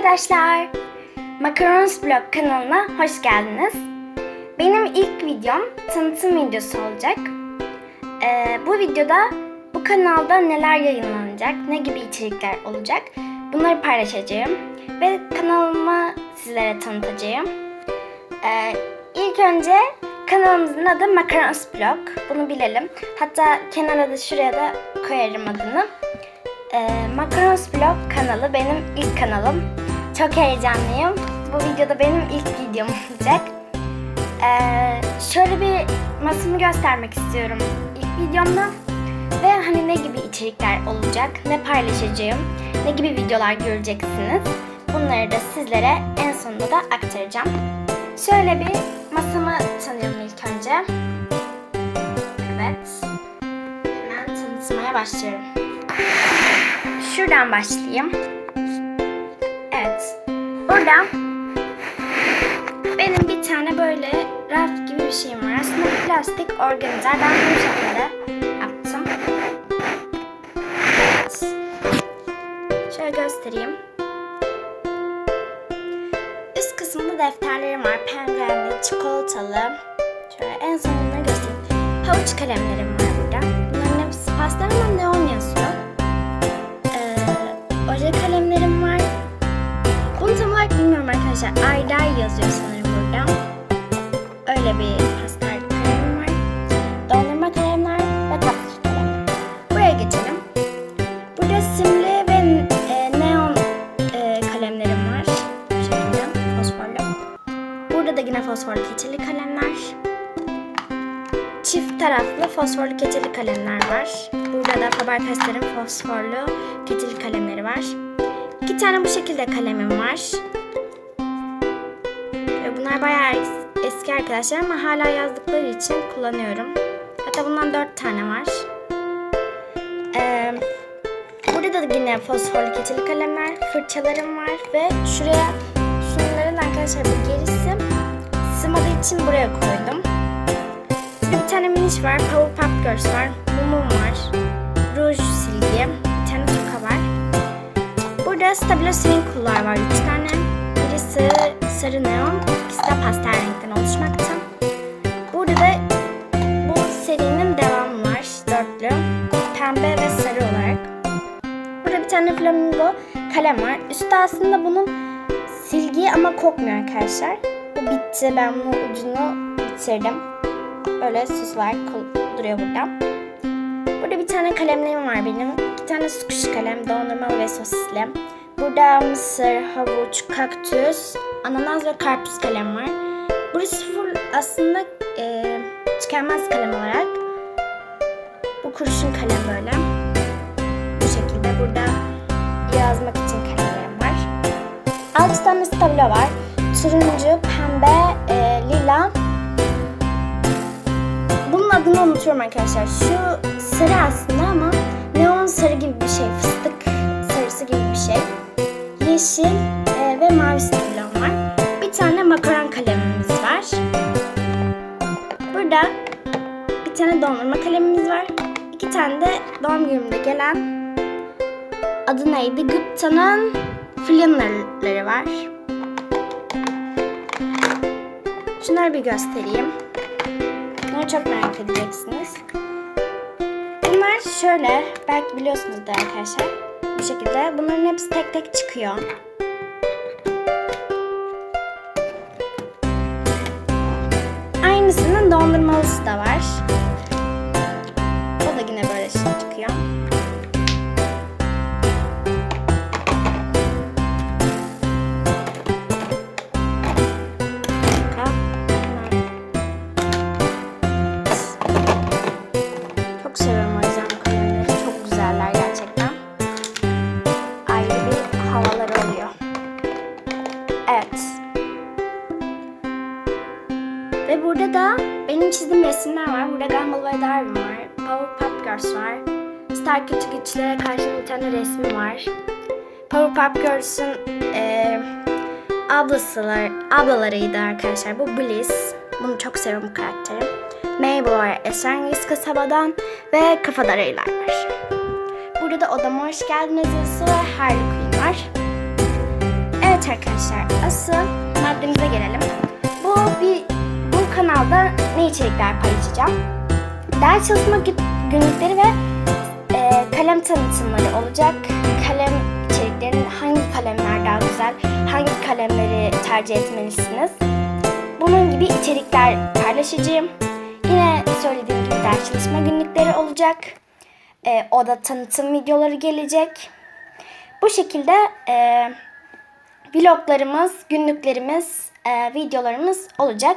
arkadaşlar. Macarons Blog kanalına hoş geldiniz. Benim ilk videom tanıtım videosu olacak. Ee, bu videoda bu kanalda neler yayınlanacak, ne gibi içerikler olacak bunları paylaşacağım. Ve kanalımı sizlere tanıtacağım. Ee, ilk önce kanalımızın adı Macarons Blog. Bunu bilelim. Hatta kenara da şuraya da koyarım adını. Ee, Macarons Blog kanalı benim ilk kanalım. Çok heyecanlıyım. Bu videoda benim ilk videom olacak. Ee, şöyle bir masamı göstermek istiyorum ilk videomda. Ve hani ne gibi içerikler olacak, ne paylaşacağım, ne gibi videolar göreceksiniz. Bunları da sizlere en sonunda da aktaracağım. Şöyle bir masamı tanıyorum ilk önce. Evet. Hemen tanıtmaya başlıyorum. Şuradan başlayayım. Burada benim bir tane böyle raf gibi bir şeyim var. Aslında plastik organizer. Ben bu şekilde yaptım. Evet. Şöyle göstereyim. Üst kısmında defterlerim var. Penguenli, çikolatalı. Şöyle en son bunları göstereyim. Havuç kalemlerim var burada. Bunların hepsi pastel Burada da yine fosforlu keçeli kalemler. Çift taraflı fosforlu keçeli kalemler var. Burada da Faber-Castell'in fosforlu keçeli kalemleri var. İki tane bu şekilde kalemim var. Bunlar bayağı es- eski arkadaşlar ama hala yazdıkları için kullanıyorum. Hatta bundan dört tane var. Ee, burada da yine fosforlu keçeli kalemler, fırçalarım var ve şuraya şunların arkadaşlar bu gerisi için buraya koydum. Bir tane miniş var, Powerpuff Girls var, mumum var, ruj silgi, bir tane toka var. Burada Stabilo Cool'lar var 3 tane. Birisi sarı neon, ikisi de pastel renkten oluşmakta. Burada da bu serinin devamı var, dörtlü. Pembe ve sarı olarak. Burada bir tane flamingo kalem var. Üstü aslında bunun silgi ama kokmuyor arkadaşlar. Bu bitti. Ben bunun ucunu bitirdim. Böyle süs var. kul- duruyor burada. Burada bir tane kalemlerim var benim. İki tane squish kalem, dondurmalı ve sosisli. Burada mısır, havuç, kaktüs, ananas ve karpuz kalem var. Burası full aslında e, tükenmez kalem olarak. Bu kurşun kalem böyle. Bu şekilde burada yazmak için kalemlerim var. Altı tane stabilo var. Turuncu, pembe, e, lila. Bunun adını unutuyorum arkadaşlar. Şu sarı aslında ama neon sarı gibi bir şey. Fıstık sarısı gibi bir şey. Yeşil e, ve mavi stabilom var. Bir tane makaron kalemimiz var. Burada bir tane dondurma kalemimiz var. İki tane de doğum günümde gelen adı neydi? Gupta'nın flannerları var. Şunları bir göstereyim. Bunları çok merak edeceksiniz. Bunlar şöyle, belki biliyorsunuzdur arkadaşlar. Bu şekilde. Bunların hepsi tek tek çıkıyor. Aynısının dondurmalısı da var. O da yine böyle şey çıkıyor. Resimler var. Burada Gumball ve Darwin var. Powerpuff Girls var. Star Kötü Güçlere karşı bir tane resmi var. Powerpuff Girls'ün eee ablasılar, ablalarıydı arkadaşlar. Bu Bliss. Bunu çok seviyorum bu karakteri. Mabel var Esrengiz kasabadan ve Kafadarayılar var. Burada da odama hoş geldiniz yazısı ve Harley içerikler paylaşacağım? Ders çalışma gü- günlükleri ve e, kalem tanıtımları olacak. Kalem içeriklerinin hangi kalemler daha güzel, hangi kalemleri tercih etmelisiniz? Bunun gibi içerikler paylaşacağım. Yine söylediğim gibi ders çalışma günlükleri olacak. E, o da tanıtım videoları gelecek. Bu şekilde e, vloglarımız, günlüklerimiz, e, videolarımız olacak.